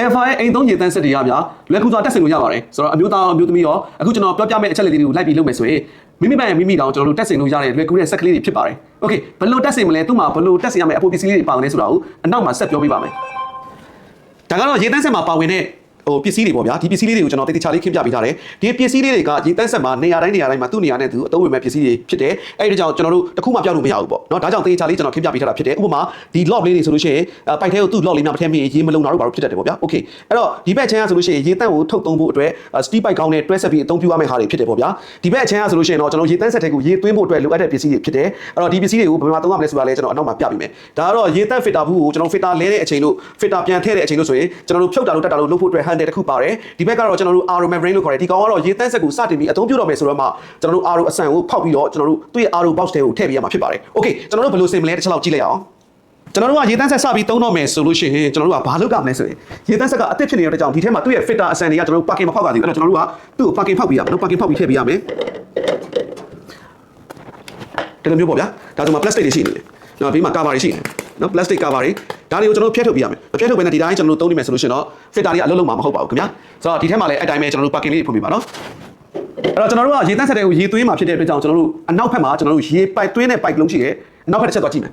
Alpha ရဲ့အိမ်သုံးရေတန်းဆက်တွေရဗျာလွယ်ကူစွာတက်ဆင်လို့ရပါတယ်ဆိုတော့အမျိုးသားအမျိုးသမီးရောအခုကျွန်တော်ပြောပြမယ့်အချက်လက်တွေကိုလိုက်ပြီးလုပ်မယ်ဆိုရင်မိမိပိုင်မိမိတောင်ကျွန်တော်တို့တက်ဆင်လို့ရတဲ့လွယ်ကူတဲ့ဆက်ကလေးတွေဖြစ်ပါတယ်โอเคဘယ်လိုတက်ဆင်မလဲသူ့မှာဘယ်လိုတက်ဆင်ရမယ့်အဖို့ပစ္စည်းလေးတွေပါဝင်လဲဆိုတာကိုအနောက်မှာဆက်ပြောပြပါမယ်ဒါကတော့ရေတန်းဆက်မှာပါဝင်တဲ့ ဟိုပစ္စည်းတွေပေါ့ဗျာဒီပစ္စည်းလေးတွေကိုကျွန်တော်တိတိကျလေးခင်းပြပေးထားတယ်ဒီပစ္စည်းလေးတွေကရေတန်းဆက်မှာနေရာတိုင်းနေရာတိုင်းမှာသူ့နေရာနဲ့သူအသုံးဝင်မဲ့ပစ္စည်းတွေဖြစ်တယ်အဲ့ဒီကြောင့်ကျွန်တော်တို့တစ်ခုမှပြောက်လို့မရဘူးပေါ့နော်ဒါကြောင့်တိတိကျလေးကျွန်တော်ခင်းပြပေးထားတာဖြစ်တယ်ဥပမာဒီ lock လေးတွေဆိုလို့ရှိရင်အဲပိုက်ထဲကိုသူ့ lock လေးများမထည့်မိရင်ရေမလုံတာတို့ဘာလို့ဖြစ်တတ်တယ်ပေါ့ဗျာโอเคအဲ့တော့ဒီဘက်ချမ်းကဆိုလို့ရှိရင်ရေတန်းကိုထုတ်သုံးဖို့အတွက် steep bike ကောင်းနဲ့တွဲဆက်ပြီးအသုံးပြုရမယ့်ဟာတွေဖြစ်တယ်ပေါ့ဗျာဒီဘက်ချမ်းကဆိုလို့ရှိရင်တော့ကျွန်တော်ရေတန်းဆက်တဲ့ကိုရေသွင်းဖို့အတွက်လိုအပ်တဲ့ပစ္စည်းတွေဖြစ်တယ်အဲ့တော့ဒီပစ္စည်းတွေကိုဘယ်မှာသုံးရမလဲဆိုတာလည်းကျွန်တော်အနောက်မှာပြပေးမယ်ဒါကတော့ရေတန်း fitter ဘူးကိုကျွန်တော် fitter လဲတဲ့အချိန်လို့ fitter ပြန်ထည့်တဲ့အချိန်လို့ဆိုရင်ကျွန်တော်တို့ဖြုတ်တာလို့တက်တာလို့လုပ်ဖို့အတွက် handle တစ်ခုပါတယ်ဒီဘက်ကတော့ကျွန်တော်တို့ RO membrane လို့ခေါ်တယ်ဒီကောင်ကတော့ရေသန့်စက်ကိုစတင်ပြီးအသုံးပြုတော့မယ်ဆိုတော့မှကျွန်တော်တို့ RO အဆန်ကိုဖောက်ပြီးတော့ကျွန်တော်တို့သူ့ရဲ့ RO box တွေကိုထည့်ပေးရမှာဖြစ်ပါတယ် okay ကျွန်တော်တို့ဘယ်လိုစင်မလဲတစ်ချက်လောက်ကြည့်လိုက်အောင်ကျွန်တော်တို့ကရေတန်းဆက်စပြီးသုံးတော့မယ်ဆိုလို့ရှိရင်ကျွန်တော်တို့ကဘာလုပ်ကြမလဲဆိုရင်ရေတန်းဆက်ကအတစ်ဖြစ်နေတဲ့ကြောင့်ဒီထဲမှာသူ့ရဲ့ fitter အစံတွေကကျွန်တော်တို့ parking မဖောက်ပါသေးဘူးအဲ့တော့ကျွန်တော်တို့ကသူ့ကို parking ဖောက်ပေးရမယ်နော် parking ဖောက်ပြီးထည့်ပေးရမယ်ဒီလိုမျိုးပေါ့ဗျာဒါဆိုမှ plastic တွေရှိနေတယ်နော်ဘေးမှာ cover တွေရှိတယ်နော် plastic cover တွေ ဒါတွေကိုကျွန်တော်တို့ဖျက်ထုတ်ပေးရမယ်မဖျက်ထုတ်ဘဲနဲ့ဒီတိုင်းကျွန်တော်တို့သုံးနေမယ်ဆိုလို့ရှိရင်တော့ fitter တွေကအလုပ်လုပ်မှာမဟုတ်ပါဘူးခင်ဗျာဆိုတော့ဒီထဲမှာလည်းအတိုင်းပဲကျွန်တော်တို့ parking လေးတွေဖွင့်ပေးပါနော်အဲ့တော့ကျွန်တော်တို့ကရေတန်းဆက်တဲ့ကိုရေသွင်းမှာဖြစ်တဲ့အတွက်ကြောင့်ကျွန်တော်တို့အနောက်ဘက်မှာကျွန်တော်တို့ရေပိုက်သွင်းတဲ့ပိုက်လုံးရှိတယ်အနောက်ဘက်တစ်ချက်သွားကြည့်မယ်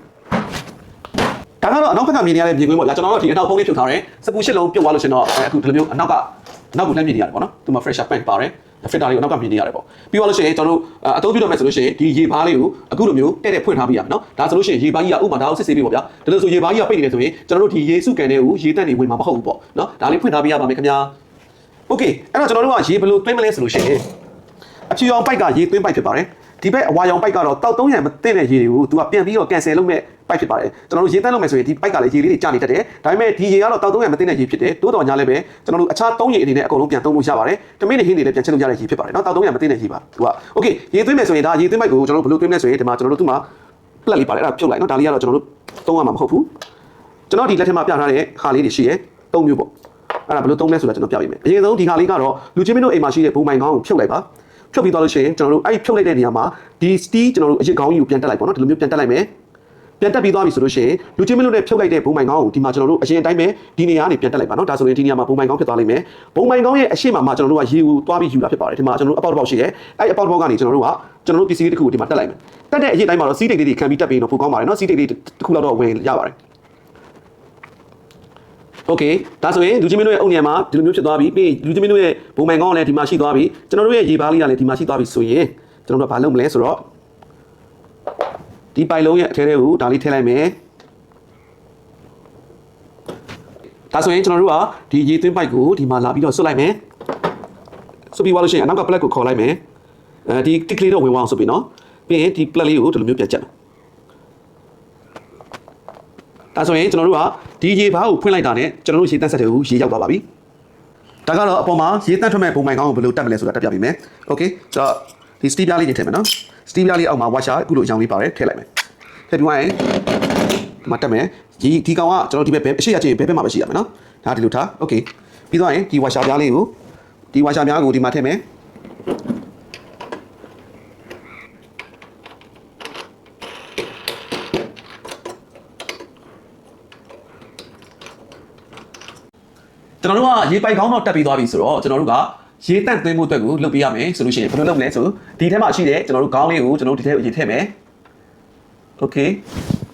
ဒါကတော့အနောက်ဘက်ကမြင်နေရတဲ့မြေကွင်းပေါ့ဗျာကျွန်တော်တို့ဒီအနောက်ဖုံးလေးဖြုတ်ထားတယ်စပူရှစ်လုံးပြုတ်သွားလို့ရှင်တော့အခုဒီလိုမျိုးအနောက်က နောက်ကိုလှမ်းမြင်နေရတယ်ပေါ့နော်သူမှာ fresher paint ပါတယ် fitter လေးကိုနောက်ကမြင်နေရတယ်ပေါ့ပြီးသွားလို့ရှိရင်ကျွန်တော်တို့အသုံးပြုတော့မယ်ဆိုလို့ရှိရင်ဒီရေဘားလေးကိုအခုလိုမျိုးတဲ့တဲ့ဖွင့်ထားပြရမယ်နော်ဒါဆိုလို့ရှိရင်ရေဘားကြီးကဥပမာဒါကိုစစ်ဆေးပြီးပေါ့ဗျာဒါလို့ဆိုရေဘားကြီးကပိတ်နေတယ်ဆိုရင်ကျွန်တော်တို့ဒီရေစုကန်တွေကိုရေတက်နေဝင်မှာမဟုတ်ဘူးပေါ့နော်ဒါလေးဖွင့်ထားပြရပါမယ်ခင်ဗျာโอเคအဲ့တော့ကျွန်တော်တို့ကရေဘယ်လိုသွင်းမလဲဆိုလို့ရှိရင်အဖြူရောင်ပိုက်ကရေသွင်းပိုက်ဖြစ်ပါတယ် ဒီဘက်အဝါရောင်ပိုက်ကတော့တောက်300ရံမသိတဲ့ရေတွေကိုသူကပြန်ပြီးတော့ cancel လုပ်မဲ့ပိုက်ဖြစ်ပါတယ်ကျွန်တော်တို့ရေတန်းလုပ်မယ်ဆိုရင်ဒီပိုက်ကလည်းရေလေးတွေကြာနေတတ်တယ်ဒါပေမဲ့ဒီရေကတော့တောက်300ရံမသိတဲ့ရေဖြစ်တယ်တိုးတော်ညာလည်းပဲကျွန်တော်တို့အခြား3ရေအနေနဲ့အကုန်လုံးပြန်သုံးလို့ရပါတယ်တမိနဲ့ဟင်းတွေလည်းပြန်ချက်လို့ရတဲ့ရေဖြစ်ပါတယ်နော်တောက်300ရံမသိတဲ့ရေပါသူက okay ရေသွင်းမယ်ဆိုရင်ဒါရေသွင်းပိုက်ကိုကျွန်တော်တို့ဘယ်လိုသွင်းမလဲဆိုရင်ဒီမှာကျွန်တော်တို့သူ့မှာ plug လေးပါတယ်အဲ့ဒါဖြုတ်လိုက်နော်ဒါလေးကတော့ကျွန်တော်တို့သုံးရမှာမဟုတ်ဘူးကျွန်တော်ဒီလက်ထက်မှာပြထားတဲ့ခါလေးတွေရှိရဲ၃မျိုးပေါ့အဲ့ဒါဘယ်လိုသုံးလဲဆိုတာကျွန်တော်ပြပေးမယ်အရင်ဆုံးဒီခါလေးကတော့လူချင်းမင်းတို့အိမ်မှာရှိတဲ့ဘုံမိုင်ကောင်းကိုဖြုတ်လိုက်ပါ ဖြုတ်ပြီးသွားလို့ရှိရင်ကျွန်တော်တို့အဲ့ဖြုတ်လိုက်တဲ့နေရာမှာဒီ steel ကျွန်တော်တို့အရစ်ကောင်းကြီးကိုပြန်တက်လိုက်ပေါ့နော်ဒီလိုမျိုးပြန်တက်လိုက်မယ်ပြန်တက်ပြီးသွားပြီဆိုလို့ရှိရင်လူချင်းမင်းတို့နဲ့ဖြုတ်လိုက်တဲ့ဘုံမိုင်ကောင်းကိုဒီမှာကျွန်တော်တို့အရင်အတိုင်းပဲဒီနေရာကနေပြန်တက်လိုက်ပါနော်ဒါဆိုရင်ဒီနေရာမှာဘုံမိုင်ကောင်းဖြစ်သွားလိမ့်မယ်ဘုံမိုင်ကောင်းရဲ့အရှိမမှာကျွန်တော်တို့ကရေကိုတွားပြီးယူတာဖြစ်ပါတယ်ဒီမှာကျွန်တော်တို့အပေါက်တစ်ပေါက်ရှိတယ်အဲ့အပေါက်တစ်ပေါက်ကနေကျွန်တော်တို့ကကျွန်တော်တို့ပစ္စည်းလေးတစ်ခုကိုဒီမှာတက်လိုက်မယ်တက်တဲ့အရင်တိုင်းမှာတော့စီးတိတ်လေးတွေခံပြီးတက်ပြီးတော့ပိုကောင်းပါတယ်နော်စီးတိတ်လေးတစ်ခုလောက်တော့ဝင်ရပါတယ် โอเคဒါဆိုရင်လူချင်းမင်းတို့ရဲ့အုတ်နေရာမှာဒီလိုမျိုးဖြစ်သွားပြီပြီးရင်လူချင်းမင်းတို့ရဲ့ဘုံမိုင်ကောင်းကလည်းဒီမှာရှိသွားပြီကျွန်တော်တို့ရဲ့ရေပါးလေးကလည်းဒီမှာရှိသွားပြီဆိုရင်ကျွန်တော်တို့ကဘာလုပ်မလဲဆိုတော့ဒီပိုင်လုံးရဲ့အထဲထဲကိုဒါလေးထည့်လိုက်မယ်ဒါဆိုရင်ကျွန်တော်တို့ကဒီရေသွင်းပိုက်ကိုဒီမှာလာပြီးတော့ဆွတ်လိုက်မယ်ဆွတ်ပြီးသွားလို့ရှိရင်အနောက်က plug ကိုခေါ်လိုက်မယ်အဲဒီတစ်ကလေးတော့ဝင်သွားအောင်ဆွတ်ပြီးနော်ပြီးရင်ဒီ plug လေးကိုဒီလိုမျိုးပြန်ချက်မယ် ဒါဆိုရင်ကျွန်တော်တို့ကဒီရေဘားကိုဖွင့်လိုက်တာနဲ့ကျွန်တော်တို့ရေတန့်ဆက်တဲ့ကိုရေရောက်သွားပါပြီ။ဒါကတော့အပေါ်မှာရေတန့်ထွက်မဲ့ပုံမှန်ကောင်းကိုဘယ်လိုတက်မလဲဆိုတာတက်ပြပေးမယ်။ Okay ကျွန်တော်ဒီ steam ပြားလေးတွေထည့်မယ်နော်။ steam ပြားလေးအောက်မှာ washer အခုလိုအကြောင်းလေးပါတယ်ထည့်လိုက်မယ်။ထည့်ပြီးသွားရင်ဒီမှာတက်မယ်။ဒီဒီကောင်ကကျွန်တော်ဒီဘက်ဘဲအရှိရချင်းဘဲဘက်မှာပဲရှိရမယ်နော်။ဒါဒီလိုထား။ Okay ပြီးသွားရင်ဒီ washer ပြားလေးကိုဒီ washer ပြားကိုဒီမှာထည့်မယ်။ ကျွန်တော်တို့ကရေပိုက်ကောင်းတော့တက်ပြီးသွားပြီဆိုတော့ကျွန်တော်တို့ကရေတန့်သွင်းမှုအတွက်ကိုလုပ်ပေးရမယ်ဆိုလို့ရှိရင်ဘယ်လိုလုပ်မလဲဆိုဒီထဲမှာရှိတဲ့ကျွန်တော်တို့ခေါင်းလေးကိုကျွန်တော်တို့ဒီထဲရေထည့်မယ်โอเค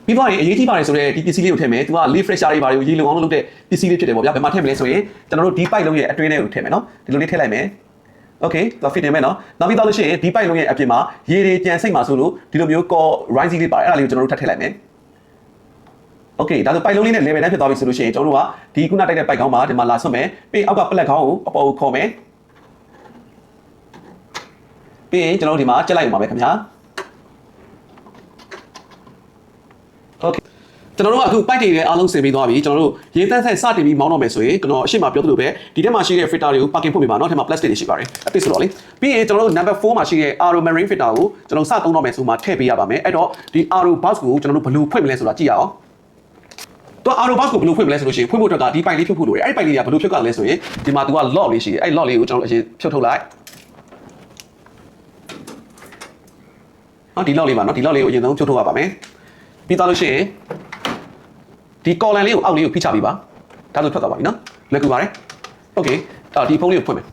ပြီးသွားရင်အရေးကြီးပါတယ်ဆိုတော့ဒီပစ္စည်းလေးကိုထည့်မယ်သူက leaf fresher တွေဘာတွေကိုရေလုံအောင်လုပ်တဲ့ပစ္စည်းလေးဖြစ်တယ်ပေါ့ဗျာဘယ်မှာထည့်မလဲဆိုရင်ကျွန်တော်တို့ဒီပိုက်လုံးရဲ့အတွင်းထဲကိုထည့်မယ်နော်ဒီလိုလေးထည့်လိုက်မယ်โอเคတော့ fit နေမယ်နော်နောက်ပြီးတော့လို့ရှိရင်ဒီပိုက်လုံးရဲ့အပြင်မှာရေတွေကြံစိတ်မှာဆိုလို့ဒီလိုမျိုး core rising လေးပါတယ်အဲ့ဒါလေးကိုကျွန်တော်တို့ထပ်ထည့်လိုက်မယ် โอเคဒါဆိုပိုက်လုံးလေးနဲ့ level တိုင်းဖြစ်သွားပြီဆိုလို့ရှိရင်ကျွန်တော်တို့ကဒီခုနတိုက်တဲ့ပိုက်ကောင်းမှာဒီမှာလာဆွတ်မယ်ပြီးအောက်ကပလက်ကောင်းကိုအပေါ်ကိုခေါ်မယ်ပြီးရင်ကျွန်တော်တို့ဒီမှာကျက်လိုက်ရမှာပဲခင်ဗျာโอเคကျွန်တော်တို့ကအခုပိုက်တွေလည်းအားလုံးဆင်ပြီးသွားပြီကျွန်တော်တို့ရေတန်းဆိုင်စတင်ပြီးမောင်းတော့မယ်ဆိုရင်ကျွန်တော်အရှိမပြောသလိုပဲဒီထဲမှာရှိတဲ့ filter တွေကို parking ဖွင့်ပေးပါเนาะထဲမှာ plastic တွေရှိပါတယ်အသစ်ဆိုတော့လေပြီးရင်ကျွန်တော်တို့ number 4မှာရှိတဲ့ Aro marine filter ကိုကျွန်တော်စသုံးတော့မယ်ဆိုမှထည့်ပေးရပါမယ်အဲ့တော့ဒီ Aro box ကိုကျွန်တော်တို့ဘယ်လိုဖွင့်မလဲဆိုတာကြည့်ရအောင် တော့အာရိုဘတ်ကိုဘယ်လိုဖွင့်မလဲဆိုလို့ရှိရင်ဖွင့်ဖို့အတွက်ကဒီပိုင်လေးဖြုတ်ဖို့လိုတယ်အဲ့ဒီပိုင်လေးကဘယ်လိုဖြုတ်ကလဲဆိုရင်ဒီမှာ तू က lock လေးရှိတယ်အဲ့ lock လေးကိုကျွန်တော်အရင်ဖြုတ်ထုတ်လိုက်နော်ဒီ lock လေးပါနော်ဒီ lock လေးကိုအရင်ဆုံးဖြုတ်ထုတ်ရပါမယ်ပြီးသွားလို့ရှိရင်ဒီ collar လေးကိုအောက်လေးကိုဖိချပေးပါဒါဆိုထွက်သွားပါပြီနော် လွယ်ကူပါတယ်โอเคအော်ဒီဖုန်းလေးကိုဖွင့်မယ်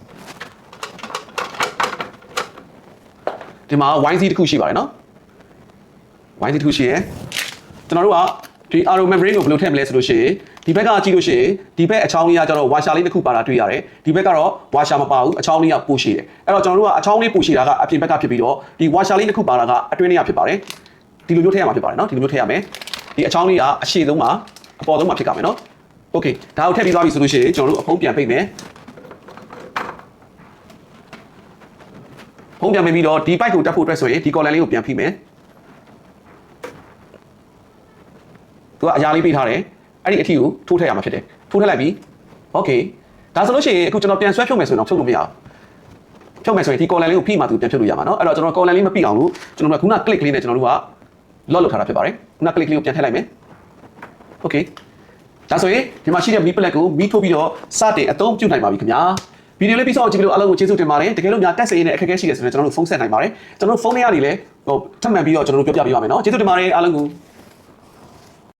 ဒီမှာ YC တစ်ခုရှိပါတယ်နော် YC တစ်ခုရှိရယ်ကျွန်တော်တို့က ဒီ arrow membrane ကိုဘယ်လိုထည့်မလဲဆိုလို့ရှိရင်ဒီဘက်ကကြည့်လို့ရှိရင်ဒီဘက်အချောင်းလေးကကျတော့ washer လေးတစ်ခုပါတာတွေ့ရတယ်ဒီဘက်ကတော့ washer မပါဘူးအချောင်းလေးကပို့ရှိတယ်အဲ့တော့ကျွန်တော်တို့ကအချောင်းလေးပို့ရှိတာကအပြင်ဘက်ကဖြစ်ပြီးတော့ဒီ washer လေးတစ်ခုပါတာကအတွင်းလေးကဖြစ်ပါတယ်ဒီလိုမျိုးထည့်ရမှာဖြစ်ပါတယ်နော်ဒီလိုမျိုးထည့်ရမယ်ဒီအချောင်းလေးကအရှေ့ဆုံးမှာအပေါ်ဆုံးမှာဖြစ်ကြမယ်နော်โอเคဒါကိုထည့်ပြီးသွားပြီဆိုလို့ရှိရင်ကျွန်တော်တို့အဖုံးပြန်ပိတ်မယ်ဖုံးပြန်ပိတ်ပြီးတော့ဒီ pipe ကိုတက်ဖို့အတွက်ဆိုရင်ဒီ collar လေးကိုပြန်ဖိမယ် သူကအရာလေးပေးထားတယ်အဲ့ဒီအထီကိုထိုးထည့်ရမှာဖြစ်တယ်ထိုးထည့်လိုက်ပြီโอเคဒါဆိုလို့ရှိရင်အခုကျွန်တော်ပြန်ဆွဲဖြုတ်မယ်ဆိုရင်တော့ဖြုတ်လို့မရဘူးဖြုတ်မယ်ဆိုရင်ဒီ collar လေးကိုဖိမှသူပြန်ဖြုတ်လို့ရမှာเนาะအဲ့တော့ကျွန်တော် collar လေးမပြအောင်လို့ကျွန်တော်ကခုန click လေးနဲ့ကျွန်တော်တို့က lock လုပ်ထားတာဖြစ်ပါတယ်ခုန click လေးကိုပြန်ထည့်လိုက်မယ်โอเคဒါဆိုရင်ဒီမှာရှိတဲ့ mi plug ကိုမီးထိုးပြီးတော့စတင်အသုံးပြုနိုင်ပါပြီခင်ဗျာဗီဒီယိုလေးပြီးဆုံးအောင်ကြည့်ပြီးလို့အားလုံးကိုကျေးဇူးတင်ပါတယ်တကယ်လို့များတက်စေရင်လည်းအခက်အခဲရှိတယ်ဆိုရင်ကျွန်တော်တို့ဖုန်းဆက်နိုင်ပါတယ်ကျွန်တော်တို့ဖုန်းထဲကနေလည်းဟိုထပ်မံပြီးတော့ကျွန်တော်တို့ပြောပြပေးပါမယ်เนาะကျေးဇူးတင်ပါတယ်အားလုံးကို